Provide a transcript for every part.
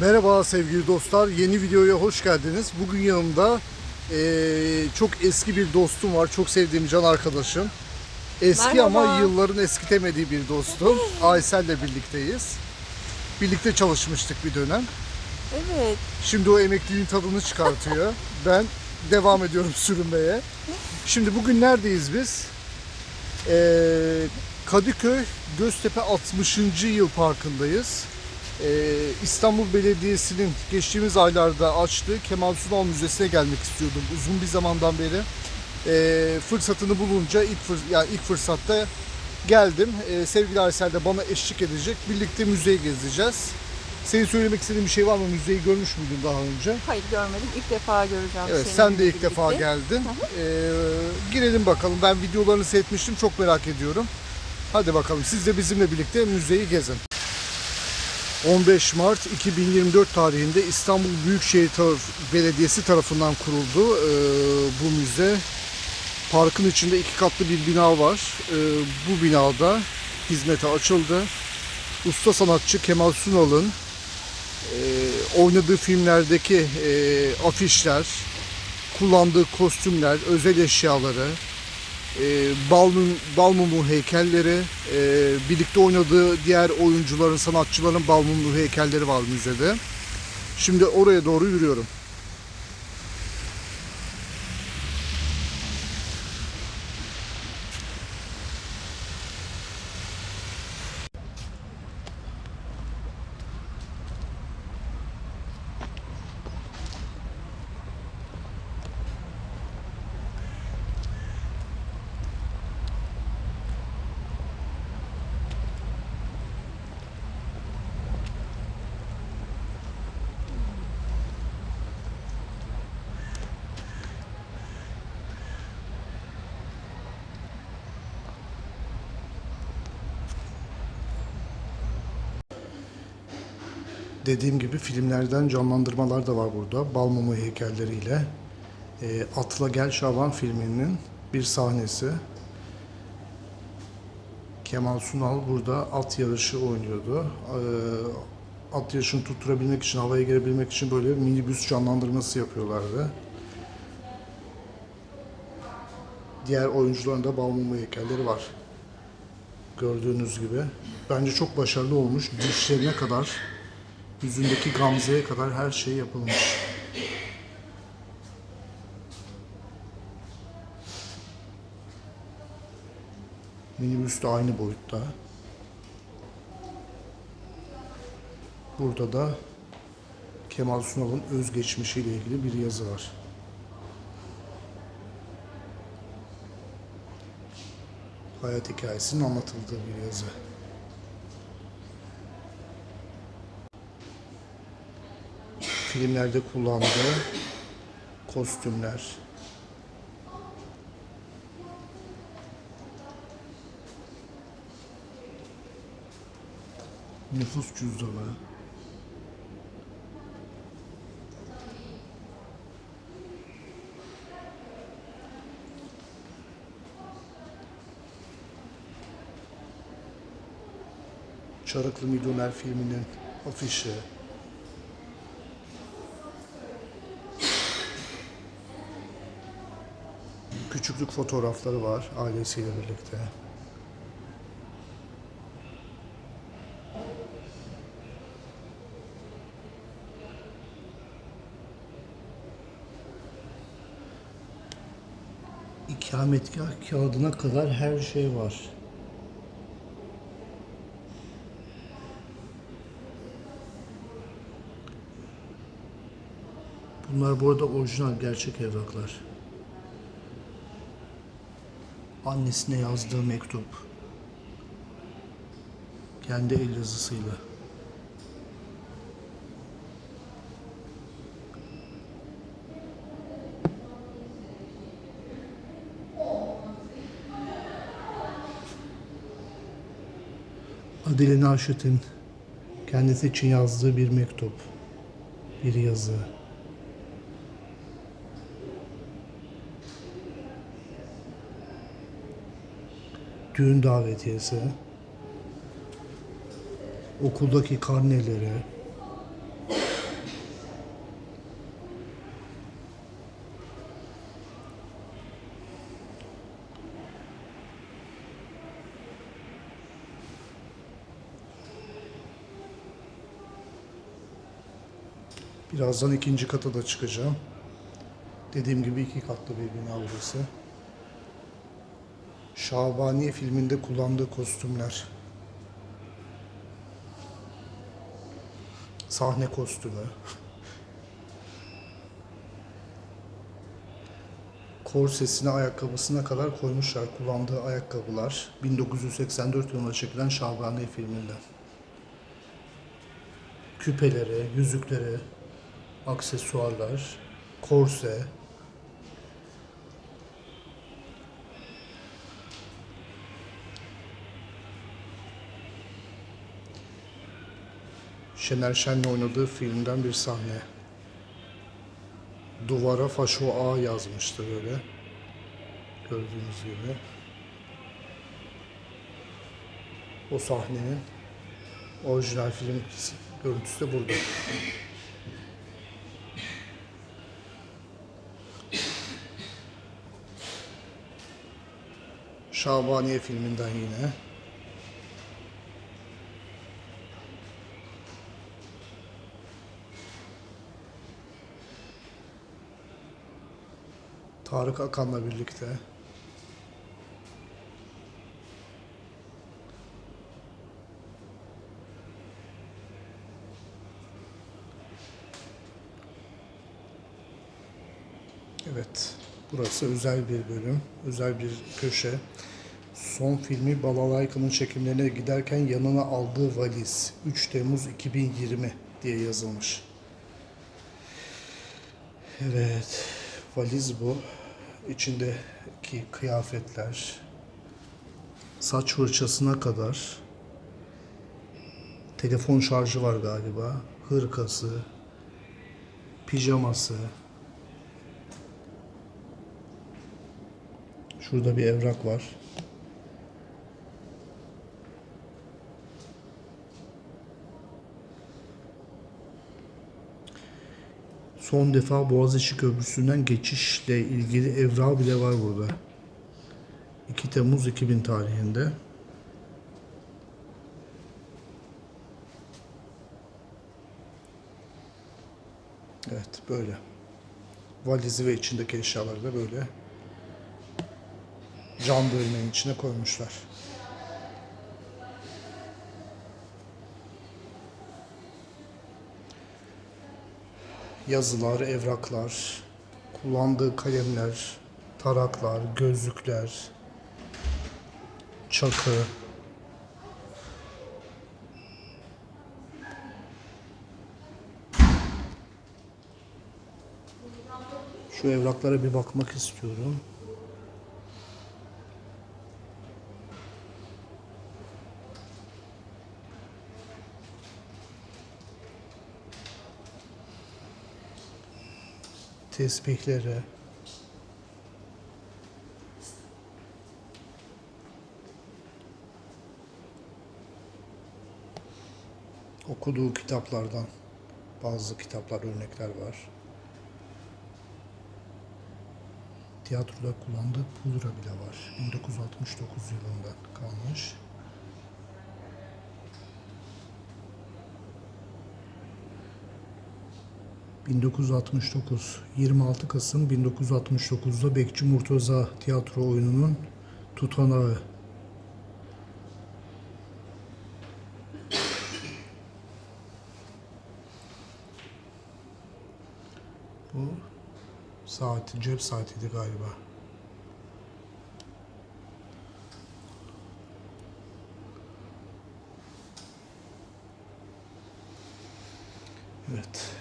Merhaba sevgili dostlar, yeni videoya hoş geldiniz. Bugün yanımda eee, çok eski bir dostum var, çok sevdiğim can arkadaşım. Eski ama Merhaba. yılların eskitemediği bir dostum. Aysel'le birlikteyiz. Birlikte çalışmıştık bir dönem. Evet. Şimdi o emekliliğin tadını çıkartıyor. ben devam ediyorum sürünmeye. Şimdi bugün neredeyiz biz? Ee, Kadıköy Göztepe 60. Yıl Parkı'ndayız. Ee, İstanbul Belediyesi'nin geçtiğimiz aylarda açtığı Kemal Sunal Müzesi'ne gelmek istiyordum uzun bir zamandan beri. Ee, fırsatını bulunca ilk fır- yani ilk fırsatta geldim. Ee, sevgili Aysel de bana eşlik edecek. Birlikte müzeyi gezeceğiz. Senin söylemek istediğin bir şey var mı? Müzeyi görmüş müydün daha önce? Hayır görmedim. İlk defa göreceğim Evet, sen de ilk birlikte. defa geldin. Ee, girelim bakalım. Ben videolarını seyretmiştim. Çok merak ediyorum. Hadi bakalım. Siz de bizimle birlikte müzeyi gezin. 15 Mart 2024 tarihinde İstanbul Büyükşehir taraf- Belediyesi tarafından kuruldu ee, bu müze. Parkın içinde iki katlı bir bina var. Ee, bu binada hizmete açıldı. Usta sanatçı Kemal Sunal'ın e, oynadığı filmlerdeki e, afişler, kullandığı kostümler, özel eşyaları, e, Balmum, Balmumu heykelleri, e, birlikte oynadığı diğer oyuncuların, sanatçıların Balmumu heykelleri var müzede. Şimdi oraya doğru yürüyorum. Dediğim gibi filmlerden canlandırmalar da var burada. Balmumu heykelleriyle. E, Atla Gel Şaban filminin bir sahnesi. Kemal Sunal burada at yarışı oynuyordu. E, at yarışını tutturabilmek için, havaya girebilmek için böyle minibüs canlandırması yapıyorlardı. Diğer oyuncuların da Balmumu heykelleri var. Gördüğünüz gibi. Bence çok başarılı olmuş. Dişlerine kadar yüzündeki gamzeye kadar her şey yapılmış. Minibüs de aynı boyutta. Burada da Kemal Sunal'ın özgeçmişiyle ilgili bir yazı var. Hayat hikayesinin anlatıldığı bir yazı. Filmlerde kullandığı kostümler. Nüfus cüzdanı. Çarıklı Milyoner filminin afişi. Küçüklük fotoğrafları var ailesiyle birlikte. İkametgah kağıdına kadar her şey var. Bunlar bu arada orijinal gerçek evraklar. Annesine yazdığı mektup. Kendi el yazısıyla. Adile Naşit'in kendisi için yazdığı bir mektup, bir yazı. düğün davetiyesi, okuldaki karneleri, Birazdan ikinci kata da çıkacağım. Dediğim gibi iki katlı bir bina burası. Şabaniye filminde kullandığı kostümler. Sahne kostümü. Korsesine, ayakkabısına kadar koymuşlar kullandığı ayakkabılar. 1984 yılında çekilen Şabaniye filminden. Küpeleri, yüzükleri, aksesuarlar, korse, Şener Şen'le oynadığı filmden bir sahne. Duvara Faşo A yazmıştı böyle. Gördüğünüz gibi. O sahnenin orijinal film görüntüsü de burada. Şabaniye filminden yine. Tarık Akan'la birlikte. Evet, burası özel bir bölüm, özel bir köşe. Son filmi Balalayka'nın çekimlerine giderken yanına aldığı valiz 3 Temmuz 2020 diye yazılmış. Evet, valiz bu. İçindeki kıyafetler, saç fırçasına kadar, telefon şarjı var galiba, hırkası, pijaması, şurada bir evrak var. Son defa Boğaziçi Köprüsü'nden geçişle ilgili evrak bile var burada. 2 Temmuz 2000 tarihinde. Evet böyle. Valizi ve içindeki eşyaları da böyle cam bölmenin içine koymuşlar. Yazılar, evraklar, kullandığı kalemler, taraklar, gözlükler, çakı, Şu evraklara bir bakmak istiyorum. Tesbihleri, okuduğu kitaplardan bazı kitaplar, örnekler var. Tiyatroda kullandığı pudra bile var. 1969 yılından ...1969, 26 Kasım 1969'da Bekçi Murtaza tiyatro oyununun tutanağı. Bu saati, cep saatiydi galiba. Evet.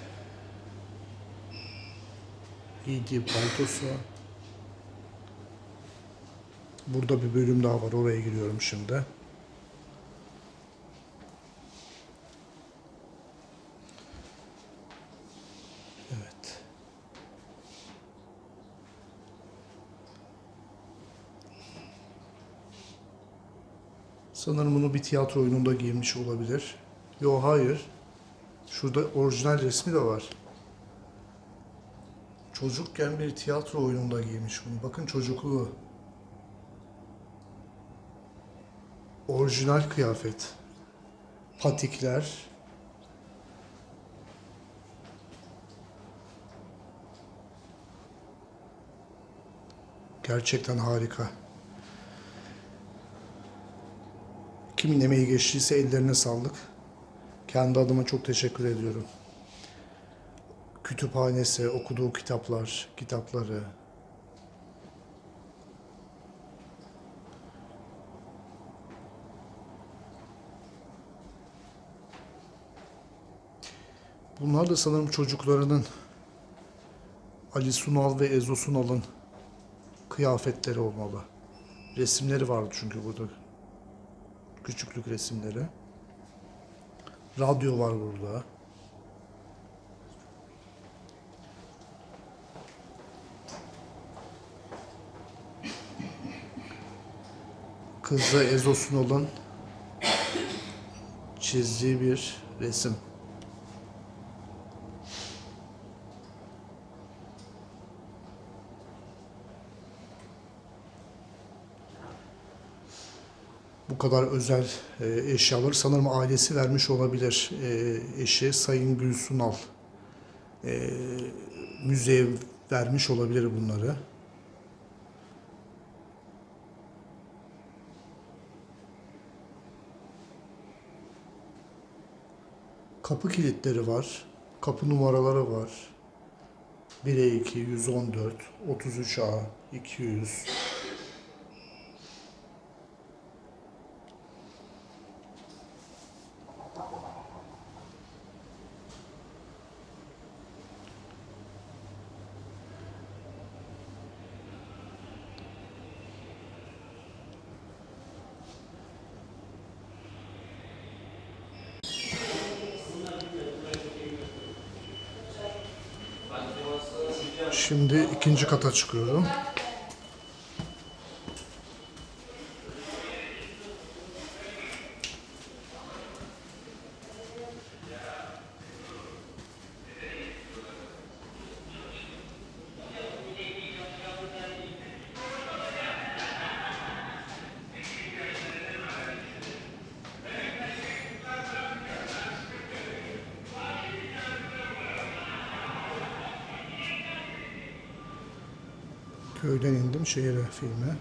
Giydiği paltosu. Burada bir bölüm daha var. Oraya giriyorum şimdi. Evet. Sanırım bunu bir tiyatro oyununda giymiş olabilir. Yo hayır. Şurada orijinal resmi de var çocukken bir tiyatro oyununda giymiş bunu. Bakın çocukluğu. Orijinal kıyafet. Patikler. Gerçekten harika. Kimin emeği geçtiyse ellerine sağlık. Kendi adıma çok teşekkür ediyorum. Kütüphanesi, okuduğu kitaplar, kitapları. Bunlar da sanırım çocuklarının Ali Sunal ve Ezo Sunal'ın kıyafetleri olmalı. Resimleri vardı çünkü burada. Küçüklük resimleri. Radyo var burada. Kızı Ezo Sunal'ın çizdiği bir resim. bu kadar özel e, eşyaları sanırım ailesi vermiş olabilir. E, eşi Sayın Gülsunal e, müzeye vermiş olabilir bunları. Kapı kilitleri var. Kapı numaraları var. 1'e 2, 114, 33A, 200, Şimdi ikinci kata çıkıyorum. Köyden indim şehire filme.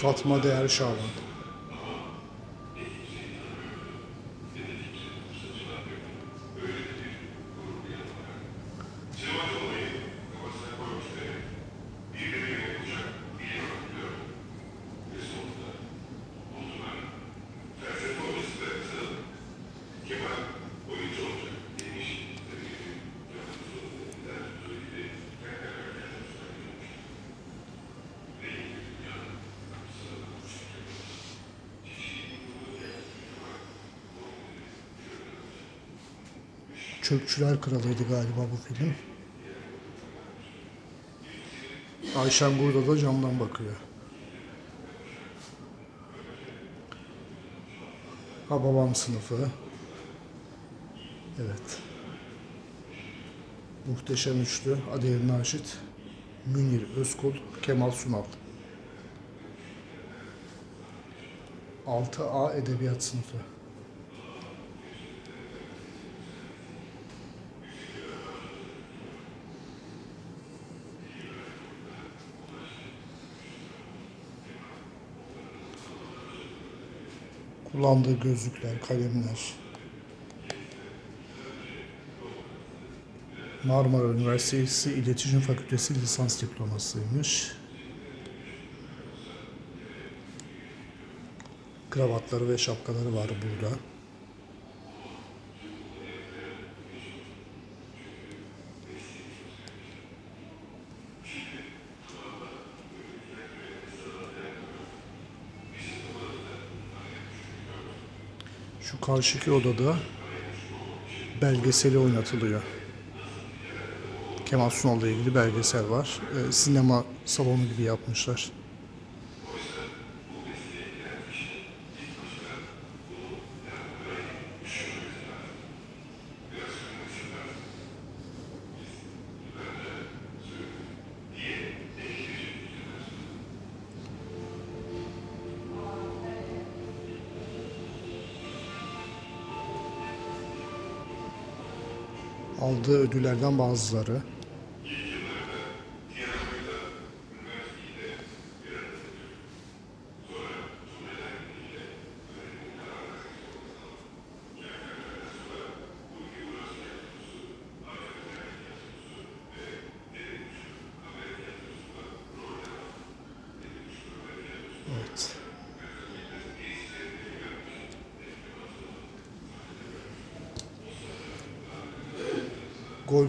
Katma değer Şaban. Çöpçüler Kralı'ydı galiba bu film. Ayşen burada da camdan bakıyor. Ha babam sınıfı. Evet. Muhteşem Üçlü, Adil Naşit, Münir Özkul, Kemal Sunal. 6A Edebiyat Sınıfı. Kullandığı gözlükler, kalemler. Marmara Üniversitesi İletişim Fakültesi lisans diplomasıymış. Kravatları ve şapkaları var burada. Şu karşıki odada belgeseli oynatılıyor. Kemal Sunal'la ilgili belgesel var. Ee, sinema salonu gibi yapmışlar. aldığı ödüllerden bazıları.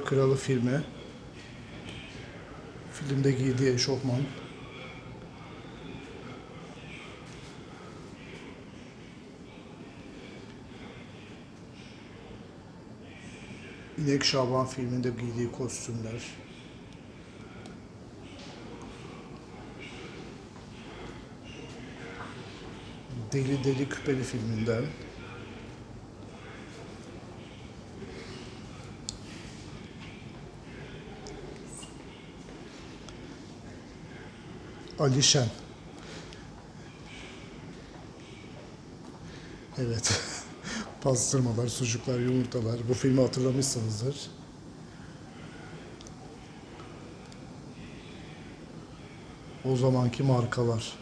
Kralı filmi. Filmde giydiği eşofman. İnek Şaban filminde giydiği kostümler. Deli Deli Küpeli filminden. Alişen. Evet. Pastırmalar, sucuklar, yumurtalar. Bu filmi hatırlamışsınızdır. O zamanki markalar.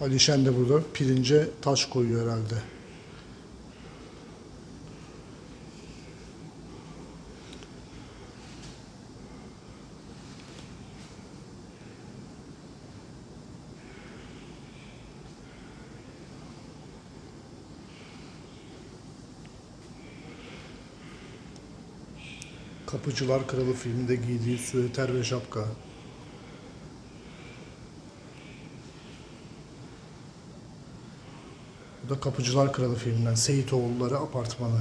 Alişen de burada pirince taş koyuyor herhalde. Kapıcılar Kralı filminde giydiği süveter ve şapka. Bu da Kapıcılar Kralı filminden Seyitoğulları Apartmanı.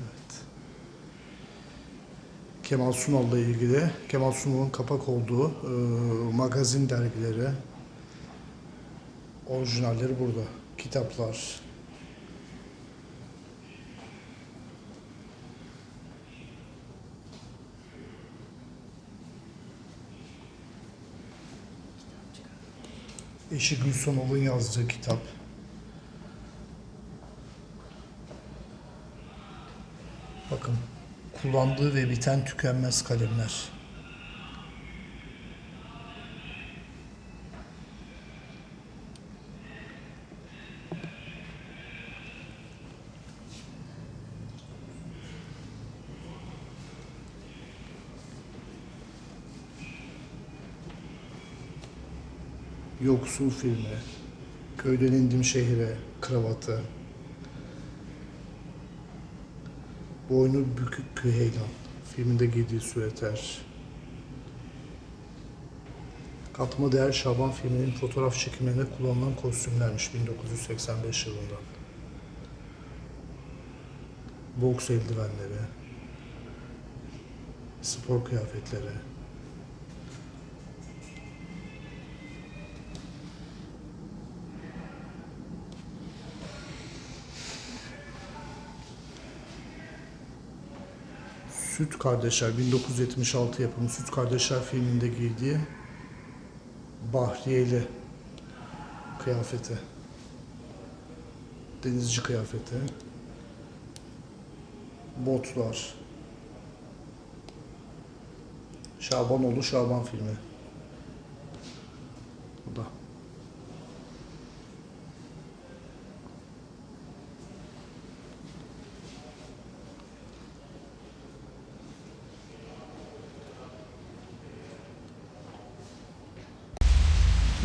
Evet. Kemal Sunal'la ilgili Kemal Sunal'ın kapak olduğu e, magazin dergileri orijinalleri burada. Kitaplar. Eşi Gülsonov'un yazdığı kitap. Bakın kullandığı ve biten tükenmez kalemler. Yoksul filmi, Köyden indim şehire, kravatı, Boynu bükük Küheylan, filminde giydiği süveter, Katma Değer Şaban filminin fotoğraf çekimlerinde kullanılan kostümlermiş 1985 yılında. Boks eldivenleri, spor kıyafetleri, Süt Kardeşler 1976 yapımı Süt Kardeşler filminde giydiği Bahriyeli kıyafeti. Denizci kıyafeti. Botlar. Şabanoğlu Şaban filmi. Bu da.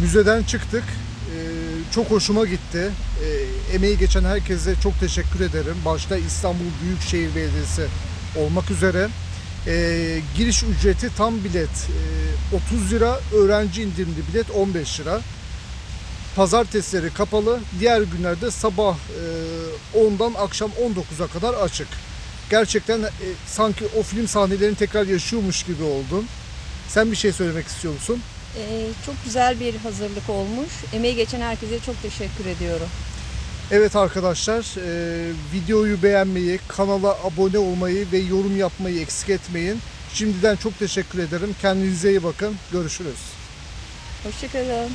Müzeden çıktık. Ee, çok hoşuma gitti. Ee, emeği geçen herkese çok teşekkür ederim. Başta İstanbul Büyükşehir Belediyesi olmak üzere. Ee, giriş ücreti tam bilet ee, 30 lira, öğrenci indirimli bilet 15 lira. Pazartesileri kapalı, diğer günlerde sabah e, 10'dan akşam 19'a kadar açık. Gerçekten e, sanki o film sahnelerini tekrar yaşıyormuş gibi oldum. Sen bir şey söylemek istiyor musun? Ee, çok güzel bir hazırlık olmuş. Emeği geçen herkese çok teşekkür ediyorum. Evet arkadaşlar, e, videoyu beğenmeyi, kanala abone olmayı ve yorum yapmayı eksik etmeyin. Şimdiden çok teşekkür ederim. Kendinize iyi bakın. Görüşürüz. Hoşçakalın.